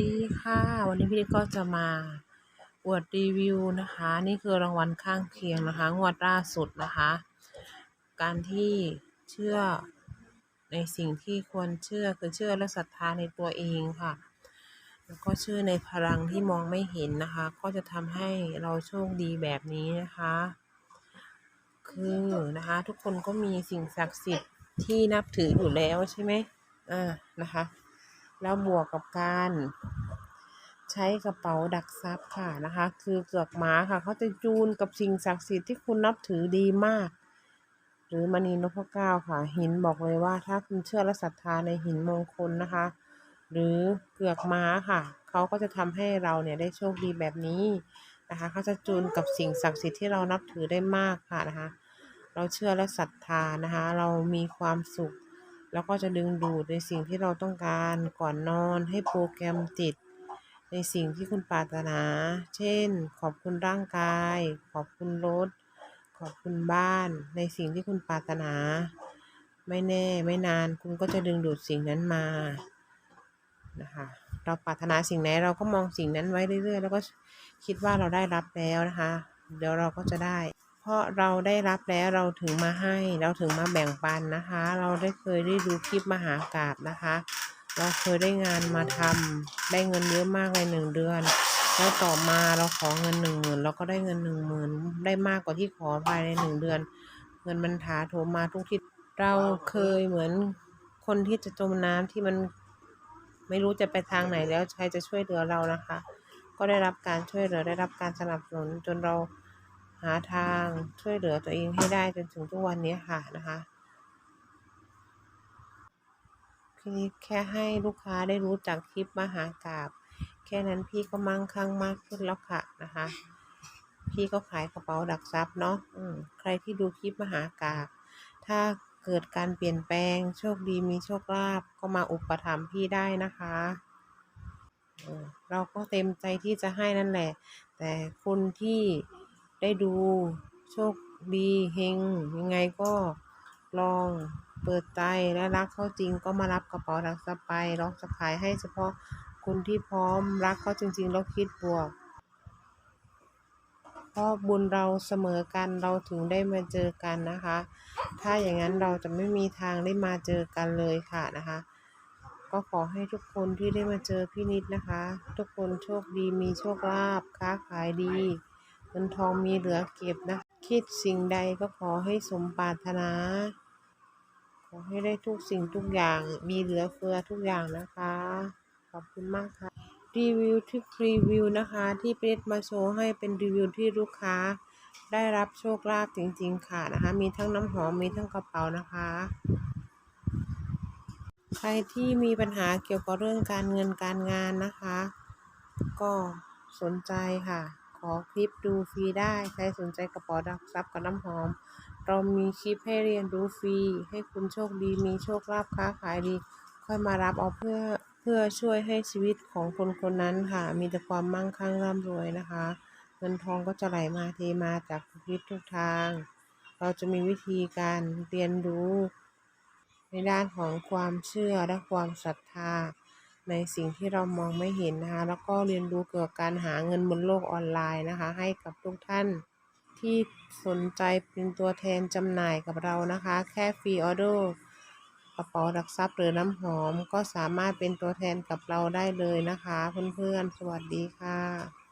ดีค่ะ วันนี้พี่ก็จะมาอวดรีวิวนะคะ นี่คือรางวัลข้างเคียงนะคะ งวดล่าสุดนะคะ การที่เชื่อในสิ่งที่ควรเชื่อคือเชื่อและศรัทธาในตัวเองค่ะ แล้วก็เชื่อในพลังที่มองไม่เห็นนะคะ ก็จะทำให้เราโชคดีแบบนี้นะคะ คือนะคะ ทุกคนก็มีสิ่งศักดิ์สิทธิ์ที่นับถืออยู่แล้วใช่ไหมอ่านะคะ แล้วบวกกับการใช้กระเป๋าดักทรัพย์ค่ะนะคะ คือเกือกม้าค่ะ เขาจะจูนกับสิ่งศักดิ์สิทธิ์ที่คุณนับถือดีมาก หรือมณีนพเก้าค่ะ หินบอกเลยว่า ถ้าคุณเชื่อและศรัทธาในหินมงคลนะคะ หรือเกือกม้าค่ะ เขาก็จะทำให้เราเนี่ยได้โชคดีแบบนี้นะคะ เขาจะจูนกับสิ่งศักดิ์สิทธิ์ที่เรานับถือได้มากค่ะนะคะ เราเชื่อและศรัทธานะคะ เรามีความสุข แล้วก็จะดึงดูดในสิ่งที่เราต้องการก่อนนอนให้โปรแกรมติด ในสิ่งที่คุณปรารถนา เช่น ขอบคุณร่างกาย ขอบคุณรถ ขอบคุณบ้าน ในสิ่งที่คุณปรารถนา ไม่แน่ไม่นานคุณก็จะดึงดูดสิ่งนั้นมานะคะเราปรารถนาสิ่งไหนเราก็มองสิ่งนั้นไว้เรื่อยๆ แล้วก็คิดว่าเราได้รับแล้วนะคะ เดี๋ยวเราก็จะได้ เพราะเราได้รับแล้วเราถึงมาให้ เราถึงมาแบ่งปันนะคะ เราได้เคยได้ดูคลิปมหากาบนะคะ เราเคยได้งานมาทำได้เงินเยอะมากในหนึ่งเดือน แล้วต่อมาเราขอเงินหนึ่งหมื่นเราก็ได้เงินหนึ่งหมื่นได้มากกว่าที่ขอภายในหนึ่งเดือน เงินมันถาโถมมาทุกทิศเราเคยเหมือนคนที่จะจมน้ำที่มันไม่รู้จะไปทางไหนแล้วใครจะช่วยเหลือเรานะคะ ก็ได้รับการช่วยเหลือได้รับการสนับสนุนจนเรา หาทางช่วยเหลือตัวเองให้ได้จนถึงทุกวันนี้ค่ะนะคะพี่แค่ให้ลูกค้าได้รู้จักคลิปมหากราบแค่นั้นพี่ก็มั่งคั่งมากขึ้นแล้วค่ะนะคะ พี่ก็ขายกระเป๋าดักทรัพย์เนาะใครที่ดูคลิปมหากราบถ้าเกิดการเปลี่ยนแปลงโชคดีมีโชคลาภก็มาอุปถัมภ์พี่ได้นะคะเออเราก็เต็มใจที่จะให้นั่นแหละ แต่คนที่ ได้ดูโชคดีเฮงยังไงก็ลองเปิดใจและรักเขาจริงก็มารับกระเป๋าดักทรัพย์ไปเราจะขายให้เฉพาะคนที่พร้อมรักเขาจริงๆแล้วคิดบวกเพราะบุญเราเสมอกันเราถึงได้มาเจอกันนะคะ ถ้าอย่างนั้นเราจะไม่มีทางได้มาเจอกันเลยค่ะนะคะ ก็ขอให้ทุกคนที่ได้มาเจอพี่นิดนะคะ ทุกคนโชคดีมีโชคลาภค้าขายดี เงินทองมีเหลือเก็บนะ คิดสิ่งใดก็ขอให้สมปรารถนา ขอให้ได้ทุกสิ่งทุกอย่างมีเหลือเฟือทุกอย่างนะคะ ขอบคุณมากค่ะ รีวิวที่รีวิวนะคะ ที่เพชรมาโชว์ให้เป็นรีวิวที่ลูกค้า ได้รับโชคลาภจริง ๆ ค่ะนะคะ มีทั้งน้ำหอมมีทั้งกระเป๋านะคะใครที่มีปัญหาเกี่ยวกับเรื่องการเงินการงานนะคะ ก็สนใจค่ะ ขอคลิปดูฟรีได้ ใครสนใจกระเป๋าดักทรัพย์กับน้ำหอม เรามีคลิปให้เรียนรู้ฟรี ให้คุณโชคดีมีโชคลาภค้าขายดี ค่อยมารับเอาเพื่อเพื่อช่วยให้ชีวิตของคนคนนั้นค่ะ มีแต่ความมั่งคั่งร่ำรวยนะคะ เงินทองก็จะไหลมาเทมาจากทุกทิศทุกทาง เราจะมีวิธีการเรียนรู้ ในด้านของความเชื่อและความศรัทธา ในสิ่งที่เรามองไม่เห็นนะคะ แล้วก็เรียนรู้เกี่ยวกับการหาเงินบนโลกออนไลน์นะคะ ให้กับทุกท่านที่สนใจเป็นตัวแทนจำหน่ายกับเรานะคะ แค่ฟรีออเดอร์กระเป๋าดักซับหรือน้ำหอมก็สามารถเป็นตัวแทนกับเราได้เลยนะคะ เพื่อนๆ สวัสดีค่ะ